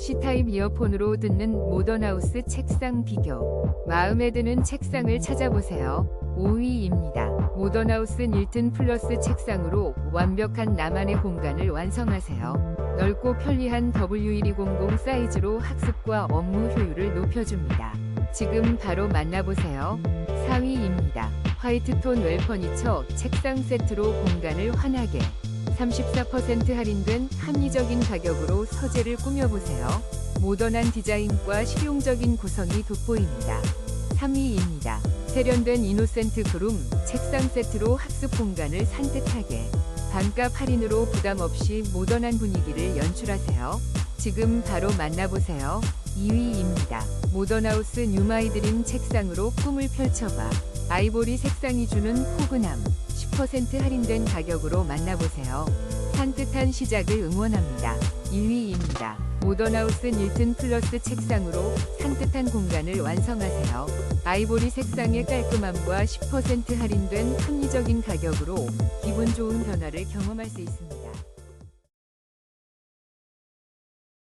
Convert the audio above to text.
C타입 이어폰으로 듣는 모던하우스 책상 비교. 마음에 드는 책상을 찾아보세요. 5위입니다. 모던하우스 닐튼 플러스 책상으로 완벽한 나만의 공간을 완성하세요. 넓고 편리한 W1200 사이즈로 학습과 업무 효율을 높여줍니다. 지금 바로 만나보세요. 4위입니다. 화이트톤 웰퍼니처 책상 세트로 공간을 환하게 34% 할인된 합리적인 가격으로 서재를 꾸며보세요. 모던한 디자인과 실용적인 구성이 돋보입니다. 3위입니다. 세련된 이노센트 그룸 책상 세트로 학습 공간을 산뜻하게 반값 할인으로 부담 없이 모던한 분위기를 연출하세요. 지금 바로 만나보세요. 2위입니다. 모던하우스 뉴마이드림 책상으로 꿈을 펼쳐봐. 아이보리 색상이 주는 포근함. 10% 할인된 가격으로 만나보세요. 산뜻한 시작을 응원합니다. 2위입니다. 모던하우스 닐튼 플러스 책상으로 산뜻한 공간을 완성하세요. 아이보리 색상의 깔끔함과 10% 할인된 합리적인 가격으로 기분 좋은 변화를 경험할 수 있습니다.